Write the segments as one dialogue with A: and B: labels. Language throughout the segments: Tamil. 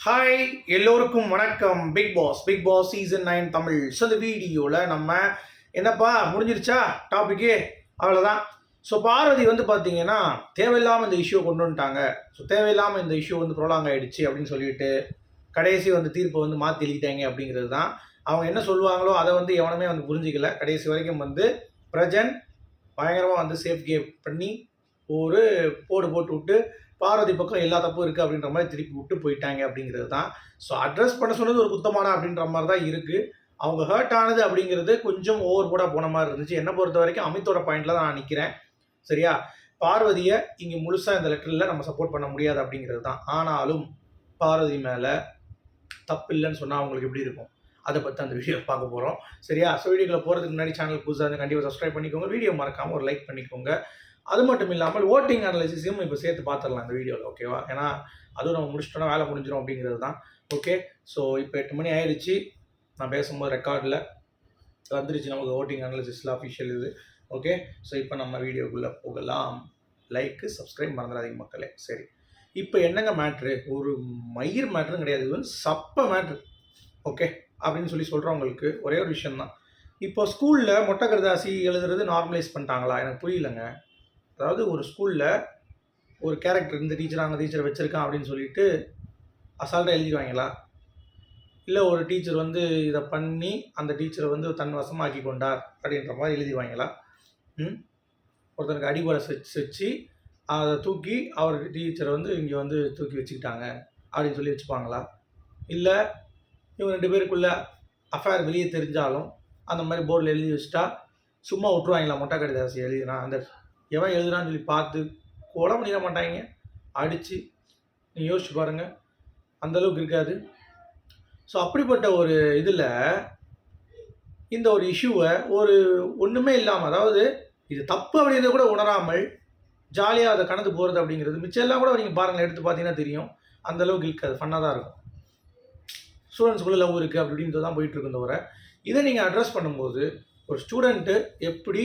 A: ஹாய் எல்லோருக்கும் வணக்கம். Bigg Boss Bigg Boss season nine Tamil so இந்த வீடியோவில் நம்ம என்னப்பா முடிஞ்சிருச்சா? டாபிக்கு அவ்வளோதான் ஸோ பார்வதி வந்து பார்த்தீங்கன்னா தேவையில்லாமல் இந்த இஷ்யூ கொண்டு வந்துட்டாங்க. ஸோ தேவையில்லாமல் இந்த இஷ்யூ வந்து ப்ரோலாங் ஆகிடுச்சு அப்படின்னு சொல்லிட்டு கடைசி வந்து தீர்ப்பை வந்து மாற்றி எழுதிட்டாங்க அப்படிங்கிறது தான் அவங்க என்ன சொல்லுவாங்களோ அதை வந்து எவனுமே வந்து புரிஞ்சிக்கல. கடைசி வரைக்கும் வந்து பிரஜன் பயங்கரமாக வந்து சேஃப் கேம் பண்ணி ஒரு போடு போட்டு விட்டு பார்வதி பக்கம் எல்லா தப்பும் இருக்குது அப்படின்ற மாதிரி திருப்பி விட்டு போயிட்டாங்க அப்படிங்கிறது தான். ஸோ அட்ரஸ் பண்ண சொன்னது ஒரு குத்தமான அப்படின்ற மாதிரி தான் இருக்குது அவங்க ஹர்ட் ஆனது அப்படிங்கிறது கொஞ்சம் ஓவர் கூட போன மாதிரி இருந்துச்சு. என்னை பொறுத்த வரைக்கும் அமித்தோட பாயிண்டில் தான் நான் நிற்கிறேன் சரியா? பார்வதியை இங்கே முழுசாக இந்த லெட்டரில் நம்ம சப்போர்ட் பண்ண முடியாது அப்படிங்கிறது தான். ஆனாலும் பார்வதி மேலே தப்பு இல்லைன்னு சொன்னால் அவங்களுக்கு எப்படி இருக்கும்? அதை பற்றி அந்த வீடியோ பார்க்க போகிறோம் சரியா? ஸோ வீடியோக்குள்ளே போகிறதுக்கு முன்னாடி சேனல் புதுசாக இருந்து கண்டிப்பாக சப்ஸ்கிரைப் பண்ணிக்கோங்க. வீடியோ மறக்காமல் ஒரு லைக் பண்ணிக்கோங்க. அது மட்டும் இல்லாமல் ஓட்டிங் அனாலிசிஸையும் இப்போ சேர்த்து பார்த்துடலாம் இந்த வீடியோவில் ஓகேவா ஏன்னா அதுவும் நம்ம முடிச்சிட்டோம்னா வேலை முடிஞ்சிடும் அப்படிங்கிறது தான். ஓகே ஸோ இப்போ எட்டு மணி ஆயிடுச்சு. நான் பேசும்போது ரெக்கார்டில் வந்துருச்சு நமக்கு ஓட்டிங் அனாலிசிஸில் அஃபிஷியல் இது. ஓகே ஸோ இப்போ நம்ம வீடியோக்குள்ளே போகலாம். லைக்கு சப்ஸ்கிரைப் மறந்துடாதீங்க மக்களே. சரி. இப்போ என்னங்க மேட்ரு ஒரு மயிர் மேட்ரும் கிடையாது. இது வந்து சப்ப மேட்ரு ஓகே அப்படின்னு சொல்லி சொல்கிறவங்களுக்கு ஒரே ஒரு விஷயம்தான். இப்போ ஸ்கூலில் மொட்டை கருதாசி எழுதுறது நார்மலைஸ் பண்ணிட்டாங்களா? எனக்கு புரியலங்க. அதாவது ஒரு ஸ்கூலில் ஒரு கேரக்டர் இந்த டீச்சர் அந்த டீச்சரை வச்சுருக்கான் அப்படின்னு சொல்லிட்டு அசால்ட்டாக எழுதிடுவாங்களா? இல்லை ஒரு டீச்சர் வந்து இதை பண்ணி அந்த டீச்சரை வந்து தன் வசமாக்கி கொண்டார் அப்படின்ற மாதிரி எழுதிவாங்களா ம்? ஒருத்தனுக்கு அடிபடை செச்சு வச்சு அதை தூக்கி அவர் டீச்சரை வந்து இங்கே வந்து தூக்கி வச்சுக்கிட்டாங்க அப்படின்னு சொல்லி வச்சுப்பாங்களா? இல்லை இவங்க ரெண்டு பேருக்குள்ள அஃபேர் வெளியே தெரிஞ்சாலும் அந்த மாதிரி போர்டில் எழுதி வச்சுட்டா சும்மா விட்ருவாங்களா மொட்டை கடிதாசி எழுதினா அந்த எவன் எழுதுறான்னு சொல்லி பார்த்து கொலை பண்ணிட மாட்டாங்க. அடித்து நீங்கள் யோசிச்சு பாருங்கள் அந்தளவுக்கு இருக்காது. ஸோ அப்படிப்பட்ட ஒரு இதில் இந்த ஒரு இஷ்யூவை ஒரு ஒன்றுமே இல்லாமல் அதாவது இது தப்பு அப்படிங்கிறத கூட உணராமல் ஜாலியாக அதை கடந்து போகிறது அப்படிங்கிறது மிச்சம் எல்லாம் கூட நீங்கள் பாருங்கள் எடுத்து பார்த்தீங்கன்னா தெரியும். அந்த அளவுக்கு இருக்காது ஃபன்னாக தான் இருக்கும். ஸ்டூடெண்ட்ஸ்குள்ளே லவ் இருக்குது அப்படின்றது தான் போயிட்டுருக்கு தவிர இதை நீங்கள் அட்ரஸ் பண்ணும்போது ஒரு ஸ்டூடெண்ட்டு எப்படி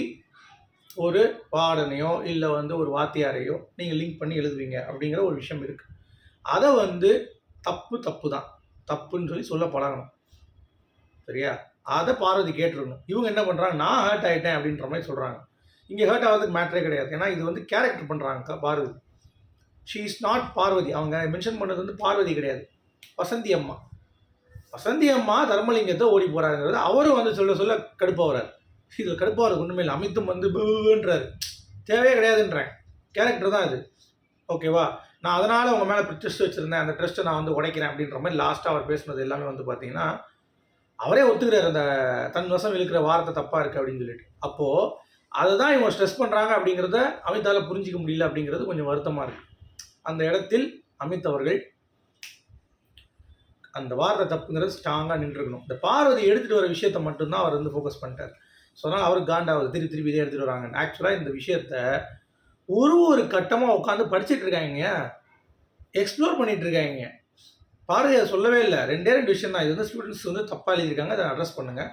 A: ஒரு பாடனையோ இல்லை வந்து ஒரு வாத்தியாரையோ நீங்கள் லிங்க் பண்ணி எழுதுவீங்க அப்படிங்கிற ஒரு விஷயம் இருக்குது அதை வந்து தப்பு தப்பு தான். தப்புன்னு சொல்லி சொல்ல பழகணும். சரியா? அதை பார்வதி கேட்டுருக்கணும் இவங்க என்ன பண்ணுறாங்க நான் ஹர்ட் ஆகிட்டேன் அப்படின்ற மாதிரி சொல்கிறாங்க இங்கே ஹர்ட் ஆகிறதுக்கு மேட்ரே கிடையாது. ஏன்னா இது வந்து கேரக்டர் பண்ணுறாங்க Parvathi. She is not Parvathi. அவங்க மென்ஷன் பண்ணது வந்து பார்வதி கிடையாது. வசந்தி அம்மா. வசந்தி அம்மா தர்மலிங்கத்தை ஓடி போகிறாருங்கிறது அவரும் வந்து சொல்ல சொல்ல கடுப்பாகிறார் இதில் கடுப்பாகிறது ஒன்றுமே இல்லை. அமித்தும் வந்து பூன்றாரு தேவையே கிடையாதுன்றேன் கேரக்டர் தான் அது. ஓகேவா நான் அதனால் உங்கள் மேலே ட்ரெஸ்ட் வச்சுருந்தேன். அந்த ட்ரெஸ்ட்டை நான் வந்து உடைக்கிறேன் அப்படின்ற மாதிரி லாஸ்ட்டாக அவர் பேசுனது எல்லாமே வந்து பார்த்தீங்கன்னா அவரே ஒத்துக்கிறார். அந்த தன் வசம் இழுக்கிற வார்த்தை தப்பாக இருக்குது அப்படின்னு சொல்லிட்டு. அப்போது அதை தான் இவங்க ஸ்ட்ரெஸ் பண்ணுறாங்க அப்படிங்கிறத அமித்தால் புரிஞ்சிக்க முடியல அப்படிங்கிறது கொஞ்சம் வருத்தமாக இருக்குது அந்த இடத்தில் அமித் அவர்கள் அந்த வார்த்தை தப்புங்கிறது ஸ்ட்ராங்காக நின்றுக்கணும். இந்த பார்வதி எடுத்துகிட்டு வர விஷயத்தை மட்டும்தான் அவர் வந்து ஃபோக்கஸ் பண்ணிட்டார். ஸோ அதனால் அவருக்கு காண்டாவது திருப்பி திருப்பி இதே எடுத்துகிட்டு வராங்க. ஆக்சுவலாக இந்த விஷயத்த ஒரு ஒரு கட்டமாக உட்காந்து படிச்சுட்டு இருக்காங்க எக்ஸ்ப்ளோர் பண்ணிட்டு இருக்காங்க பார்வதி சொல்லவே இல்லை. ரெண்டே ரெண்டு விஷயம் தான். இது வந்து ஸ்டூடெண்ட்ஸ் வந்து தப்பாக எழுதியிருக்காங்க. அதை அட்ரஸ் பண்ணுங்கள்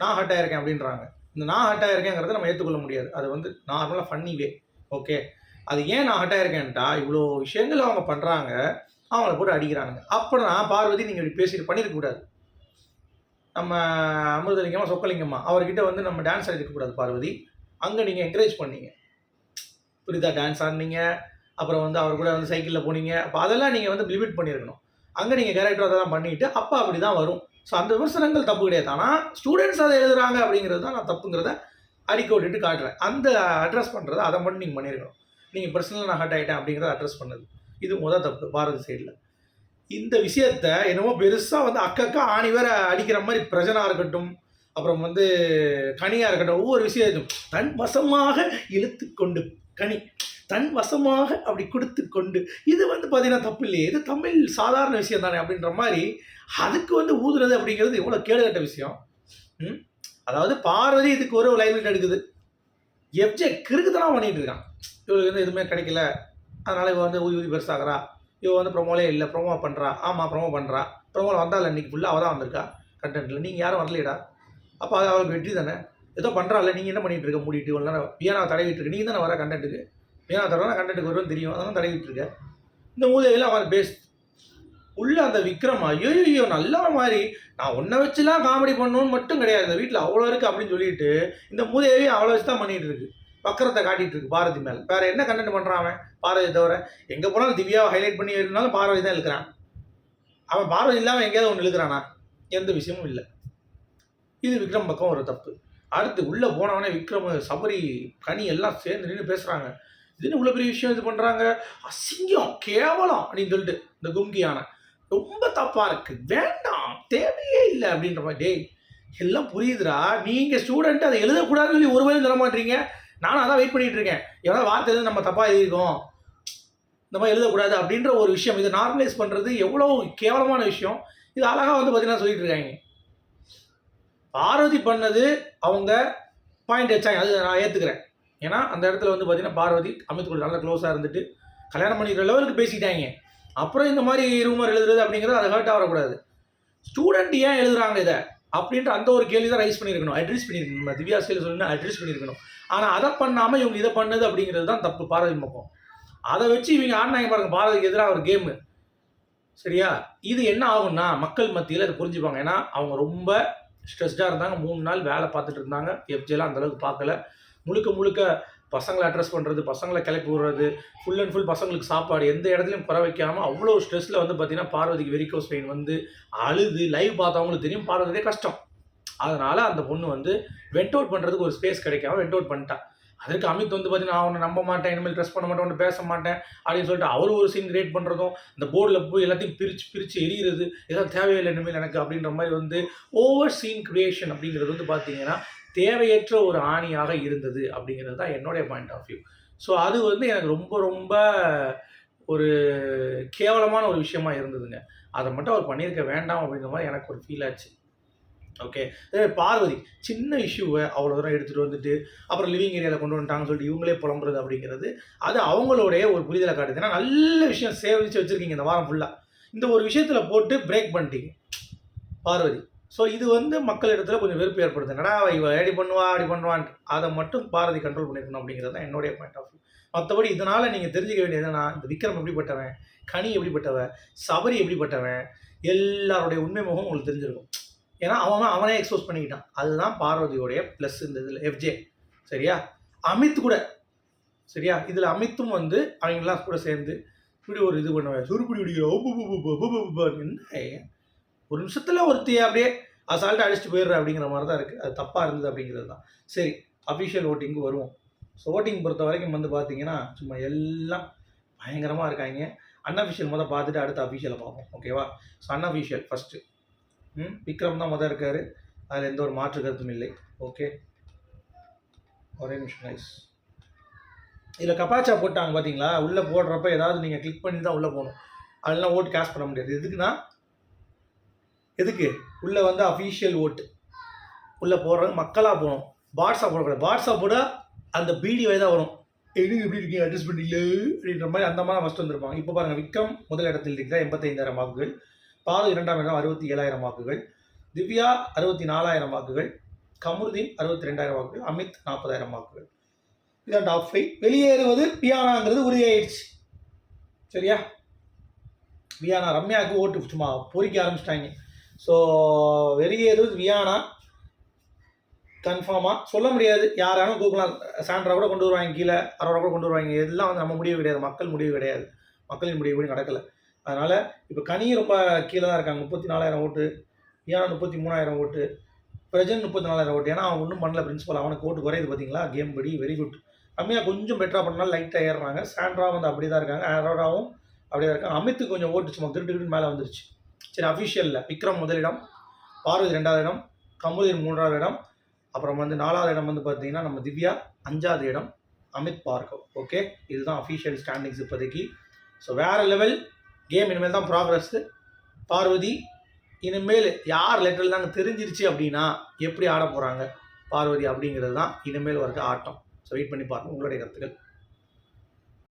A: நான் ஹட் ஆயிருக்கேன் அப்படின்றாங்க. இந்த நான் ஹட் ஆயிருக்கேங்கிறத நம்ம ஏற்றுக்கொள்ள முடியாது. அது வந்து நார்மலாக ஃபன்னி வே ஓகே அது ஏன் நான் ஹட் ஆயிருக்கேன்ட்டா இவ்வளோ விஷயங்கள் அவங்க பண்ணுறாங்க அவங்கள போட்டு அப்போ நான் பார்வதி நீங்கள் இப்படி பேசிட்டு பண்ணியிருக்கக்கூடாது நம்ம அமிர்தலிங்கம்மா சொக்கலிங்கம்மா அவர்கிட்ட வந்து நம்ம டான்ஸ் ஆடிக்கக்கூடாது பார்வதி. அங்கே நீங்கள் என்கரேஜ் பண்ணீங்க. புரியுதா? டான்ஸ் ஆடினீங்க. அப்புறம் வந்து அவர் கூட வந்து சைக்கிளில் போனீங்க. அப்போ அதெல்லாம் நீங்கள் வந்து லிமிட் பண்ணியிருக்கணும். அங்கே நீங்கள் கேரக்டர் அதெல்லாம் பண்ணிவிட்டு அப்போ அப்படி தான் வரும். ஸோ அந்த விமர்சனங்கள் தப்பு கிடையாது. ஆனால் ஸ்டூடெண்ட்ஸ் அதை எழுதுறாங்க அப்படிங்கிறது தான் நான் தப்புங்கிறத அடிக்க விட்டுட்டு காட்டுறேன். அந்த அட்ரஸ் பண்ணுறதை அதை மட்டும் நீங்கள் பண்ணியிருக்கணும். நீங்கள் பர்சனலாக நான் ஹர்ட் ஆகிட்டேன் அப்படிங்கிறத அட்ரஸ் பண்ணது. இது முதல் தப்பு பாரதி சைடில் இந்த விஷயத்த என்னமோ பெருசாக வந்து அக்கக்கா ஆணி வேற அடிக்கிற மாதிரி பிரஜனாக இருக்கட்டும் அப்புறம் வந்து கனியாக இருக்கட்டும் ஒவ்வொரு விஷயத்தையும் தன் வசமாக இழுத்து கொண்டு கனி தன் வசமாக அப்படி கொடுத்து கொண்டு இது வந்து பார்த்தீங்கன்னா தப்பு இல்லையே. இது தமிழ் சாதாரண விஷயம் தானே அப்படின்ற மாதிரி அதுக்கு வந்து ஊதுறது அப்படிங்கிறது எவ்வளோ கேடுகட்ட விஷயம். ம்? அதாவது பார்வதி இதுக்கு ஒரு லைவ்லைட் எடுக்குது. எப்ஜே கிறுக்குத்தனம் பண்ணிட்டு இருக்கான். இவளுக்கு வந்து எதுவுமே கிடைக்கல. அதனால் இவ வந்து ஊதி ஊதி பெருசாகிறா. இவ வந்து ப்ரொமோலே இல்லை ப்ரொமோ பண்ணுறா ஆமாம் ப்ரொமோ பண்ணுறா ப்ரொமோவில் வந்தால் இன்னைக்கு ஃபுல்லாக அவள் தான் வந்திருக்கா கண்டென்ட்டில் நீங்கள் யாரும் வரலையடா. அப்போ அது அவளுக்கு வெற்றி தானே? ஏதோ பண்ணுறாள் நீங்கள் என்ன பண்ணிட்டு இருக்க? மூடிட்டு இவ்வளோ நேரம் பியானா தடவிட்டு இருக்கு. நீங்கள் தானே வர கண்டென்ட்டுக்கு பியானா தடவை கண்டென்ட்டுக்கு வரும்னு தெரியும். அதான் தடவிட்டு இருக்க. இந்த மூலையெல்லாம் அவன் பேஸ்ட் உள்ள அந்த விக்ரம் ஐயோ ஐயோ நல்ல மாதிரி. நான் உன்னை வச்சுலாம் காமெடி பண்ணணும்னு மட்டும் கிடையாது. இந்த வீட்டில் அவ்வளோ இருக்குது அப்படின்னு சொல்லிட்டு இந்த மூதேவியும் அவ்வளோ வச்சு தான் பண்ணிகிட்டு இருக்கு. வக்கரத்தை காட்டிட்டு இருக்கு பாரதி மேல. வேற என்ன கண்டென்ட் பண்றான் அவன்? பார்வதி தவிர எங்க போனாலும் திவ்யாவை ஹைலைட் பண்ணி இருந்தாலும் பாரதி தான் இழுக்கிறான். அவன் பார்வதி இல்லாமல் எங்கேயாவது ஒன்று இழுக்கிறானா? எந்த விஷயமும் இல்லை. இது விக்ரம் பக்கம் ஒரு தப்பு. அடுத்து உள்ளே போனவனே விக்ரம் சபரி கனி எல்லாம் சேர்ந்து நின்று பேசுகிறாங்க இதுன்னு இவ்வளோ பெரிய விஷயம் இது பண்ணுறாங்க அசிங்கம் கேவலம் அப்படின்னு சொல்லிட்டு இந்த கும்கியான ரொம்ப தப்பாக இருக்கு. வேண்டாம் தேவையே இல்லை அப்படின்ற மாதிரி. டேய் எல்லாம் புரியுதுடா. நீங்கள் ஸ்டூடெண்ட் அதை எழுதக்கூடாதுன்னு சொல்லி ஒரு வேலையும் தர மாட்டீங்க. நானும் அதான் வெயிட் பண்ணிட்டு இருக்கேன். எவ்வளோ வார்த்தை எதுவும் நம்ம தப்பாக எழுதியிருக்கோம். இந்த மாதிரி எழுதக்கூடாது அப்படின்ற ஒரு விஷயம். இதை நார்மலைஸ் பண்ணுறது எவ்வளோ கேவலமான விஷயம். இது அழகாக வந்து பார்த்தீங்கன்னா சொல்லிட்டு இருக்காங்க. பார்வதி பண்ணது அவங்க பாயிண்ட் வச்சாங்க. அது நான் ஏற்றுக்கிறேன் ஏன்னா அந்த இடத்துல வந்து பார்த்தீங்கன்னா பார்வதி அமித் கூட நல்லா க்ளோஸாக இருந்துட்டு கல்யாணம் பண்ணிக்கிற லெவலுக்கு பேசிட்டாங்க. அப்புறம் இந்த மாதிரி ரூமர் எழுதுறது அப்படிங்கிறது அதை ஹர்ட் ஆகக்கூடாது. ஸ்டூடெண்ட் ஏன் எழுதுகிறாங்க இதை? அப்படின்ற அந்த ஒரு கேள்வி தான் ரைஸ் பண்ணியிருக்கணும். அட்ரஸ் பண்ணியிருக்கணும். நம்ம திவ்யா ஸ்டைல் சொல்லி அட்ரஸ் பண்ணியிருக்கணும். ஆனால் அதை பண்ணாமல் இவங்க இதை பண்ணது அப்படிங்கிறது தான் தப்பு பாரதி பக்கம் அதை வச்சு இவங்க ஆடினாங்க பாருங்க பாரதிக்கு எதிராக ஒரு கேமு சரியா? இது என்ன ஆகும்னா மக்கள் மத்தியில் அதை புரிஞ்சுப்பாங்க. ஏன்னா அவங்க ரொம்ப ஸ்ட்ரெஸ்டாக இருந்தாங்க. மூணு நாள் வேலை பார்த்துட்டு இருந்தாங்க. எஃப்ஜேலாம் அந்தளவுக்கு பார்க்கல. முழுக்க முழுக்க பசங்களை அட்ரஸ் பண்ணுறது பசங்களை கிளப்பி விடுறது ஃபுல் அண்ட் ஃபுல் பசங்களுக்கு சாப்பாடு எந்த இடத்துலையும் குறை வைக்காமல் அவ்வளோ ஸ்ட்ரெஸ்ஸில் வந்து பார்த்தீங்கன்னா பார்வதிக்கு வெரிகோஸ் பெயின் வந்து அழுது லைவ் பார்த்தவங்களுக்கு தெரியும் பார்வதியே கஷ்டம். அதனால் அந்த பொண்ணு வந்து வெண்ட் அவுட் பண்ணுறதுக்கு ஒரு ஸ்பேஸ் கிடைக்காம வெண்ட் அவுட் பண்ணிட்டான் அதுக்கு அமித் வந்து பார்த்தீங்கன்னா அவனை நம்ப மாட்டேன் இனிமேல் ட்ரெஸ் பண்ண மாட்டேன் ஒன்று பேச மாட்டேன் அப்படின்னு சொல்லிட்டு அவர் ஒரு சீன் கிரியேட் பண்ணுறதும் இந்த போர்டில் போய் எல்லாத்தையும் பிரித்து பிரித்து எரியிறது எதாவது தேவையில்லை இனிமேல் எனக்கு அப்படின்ற மாதிரி வந்து ஓவர் சீன் கிரியேஷன் அப்படிங்கிறது வந்து பார்த்தீங்கன்னா தேவையற்ற ஒரு ஆணியாக இருந்தது அப்படிங்கிறது தான் என்னுடைய பாயிண்ட் ஆஃப் வியூ ஸோ அது வந்து எனக்கு ரொம்ப ரொம்ப ஒரு கேவலமான ஒரு விஷயமா இருந்ததுங்க. அதை மட்டும் அவர் பண்ணியிருக்க வேண்டாம் அப்படிங்கிற மாதிரி எனக்கு ஒரு ஃபீல் ஆச்சு. ஓகே அதே பார்வதி சின்ன இஷ்யூவை அவ்வளோ தூரம் எடுத்துகிட்டு வந்துட்டு அப்புறம் லிவிங் ஏரியாவில் கொண்டு வந்துட்டாங்கன்னு சொல்லிட்டு இவங்களே புலம்புறது அப்படிங்கிறது அது அவங்களுடைய ஒரு புரிதலை காட்டுது. ஏன்னா நல்ல விஷயம் சேவிச்சு வச்சுருக்கீங்க இந்த வாரம் ஃபுல்லாக இந்த ஒரு விஷயத்தில் போட்டு பிரேக் பண்ணிட்டீங்க. பார்வதி ஸோ இது வந்து மக்களிடத்தில் கொஞ்சம் வெறுப்பு ஏற்படுது என்னடா இவ ஏடி பண்ணுவா அப்படி பண்ணுவான்ட்டு அதை மட்டும் பாரதி கண்ட்ரோல் பண்ணியிருக்கணும் அப்படிங்கிறது தான் என்னுடைய பாயிண்ட் ஆஃப் வியூ மற்றபடி இதனால் நீங்கள் தெரிஞ்சுக்க வேண்டியது என்னன்னா இந்த விக்ரம் எப்படிப்பட்டவன் கனி எப்படிப்பட்டவன் சபரி எப்படிப்பட்டவன் எல்லாருடைய உண்மை முகம் உங்களுக்கு தெரிஞ்சிருக்கும் ஏன்னா அவன் அவனே எக்ஸ்போஸ் பண்ணிக்கிட்டான் அதுதான் பார்வதியோடைய ப்ளஸ் இந்த இதில் எஃப்ஜே சரியா அமித் கூட சரியா இதில் அமித்தும் வந்து அவங்களாம் கூட சேர்ந்து இப்படி ஒரு இது பண்ணுவேன் சுருப்பிடி என்ன ஒரு நிமிஷத்தில் ஒருத்தி அப்படியே அசால்ட்டாக அடிச்சுட்டு போயிடுற அப்படிங்கிற மாதிரி தான் இருக்குது அது தப்பாக இருந்தது அப்படிங்கிறது தான். சரி அஃபிஷியல் ஓட்டிங்கு வருவோம். ஸோ ஓட்டிங் பொறுத்த வரைக்கும் வந்து பார்த்தீங்கன்னா சும்மா எல்லாம் பயங்கரமாக இருக்காங்க. அன்அஃபிஷியல் முதல் பார்த்துட்டு அடுத்து அஃபிஷியலை பார்ப்போம். ஓகேவா ஸோ அன்அஃபிஷியல் ஃபஸ்ட்டு ம் விக்ரம் தான் முதல் இருக்கார். அதில் எந்த ஒரு மாற்று கருத்தும் இல்லை. ஓகே ஒரே நிமிஷம் நைஸ் இதில் கப்பாச்சா போட்டாங்க பார்த்தீங்களா உள்ளே போடுறப்ப ஏதாவது நீங்கள் கிளிக் பண்ணி தான் உள்ளே போகணும். அதெல்லாம் ஓட்டு கேஷ் பண்ண முடியாது. எதுக்குன்னா எதுக்கு? உள்ளே வந்து அஃபீஷியல் ஓட்டு உள்ளே போடுறவங்க மக்களாக போகணும். வாட்ஸ்அப் போடக்கூடாது வாட்ஸ்அப் போட அந்த பிடி தான் வரும். எதுக்கு எப்படி இருக்கீங்க? அட்ஜஸ்ட் பண்ணீங்களே அப்படின்ற மாதிரி அந்த மாதிரி ஃபஸ்ட்டு வந்திருப்பாங்க. இப்போ பாருங்கள் விக்ரம் முதல் இடத்தில் இருக்கிற எண்பத்தைந்தாயிரம் வாக்குகள். பாலு இரண்டாம் இடம் அறுபத்தி ஏழாயிரம் வாக்குகள். திவ்யா அறுபத்தி நாலாயிரம் வாக்குகள். கமருதீன் அறுபத்தி ரெண்டாயிரம் வாக்குகள். அமித் நாற்பதாயிரம் வாக்குகள். இதான் டாப் ஃபைவ் வெளியேறுவது பியானாங்கிறது உறுதியாயிடுச்சு. சரியா? பியானா ரம்யாவுக்கு ஓட்டு சும்மா பொறிக்க ஆரம்பிச்சிட்டாங்க. ஸோ வெளியேறுவது வியானா கன்ஃபார்மாக சொல்ல முடியாது. யாராலும் தூக்கலாம் சாண்ட்ரா கூட கொண்டு வருவாங்க கீழே அரோரா கூட கொண்டு வருவாங்க. இதெல்லாம் வந்து நம்ம முடிவு கிடையாது. மக்கள் முடிவு கிடையாது. மக்களின் முடிவு கூட நடக்கலை. அதனால் இப்போ கனி ரொம்ப கீழே தான் இருக்காங்க. முப்பத்தி நாலாயிரம் ஓட்டு வியானா முப்பத்தி மூணாயிரம் ஓட்டு பிரஜன் முப்பத்தி நாலாயிரம் ஓட்டு. ஏன்னா அவன் ஒன்றும் பண்ணல பிரின்சிபல் அவனுக்கு ஓட்டு குறையுது பார்த்தீங்களா கேம் படி வெரி குட் கம்மியாக கொஞ்சம் பெட்டராக பண்ணாலும் லைட்டாக ஏறுறாங்க. சாண்ட்ரா வந்து அப்படி தான் இருக்காங்க. அரோராவும் அப்படியே தான் இருக்காங்க. அமித்து கொஞ்சம் ஓட்டு சும்மா திருட்டு மேலே வந்துருச்சு. சரி அஃபிஷியலில் விக்ரம் முதலிடம் பார்வதி ரெண்டாவது இடம் கமுதிர் மூன்றாவது இடம் அப்புறம் வந்து நாலாவது இடம் வந்து பார்த்தீங்கன்னா நம்ம திவ்யா அஞ்சாவது இடம் அமித் பார்கவ். ஓகே இதுதான் அஃபிஷியல் ஸ்டாண்டிங்ஸ் இப்போதைக்கு. ஸோ வேறு லெவல் கேம் இனிமேல் தான் ப்ராக்ரஸ் பார்வதி இனிமேல் யார் லெட்டரில் தாங்க தெரிஞ்சிருச்சு அப்படின்னா எப்படி ஆட போகிறாங்க பார்வதி அப்படிங்கிறது தான் இனிமேல் வரைக்கும் ஆட்டம். ஸோ வெயிட் பண்ணி பாருங்கள் உங்களுடைய கருத்துக்கள்.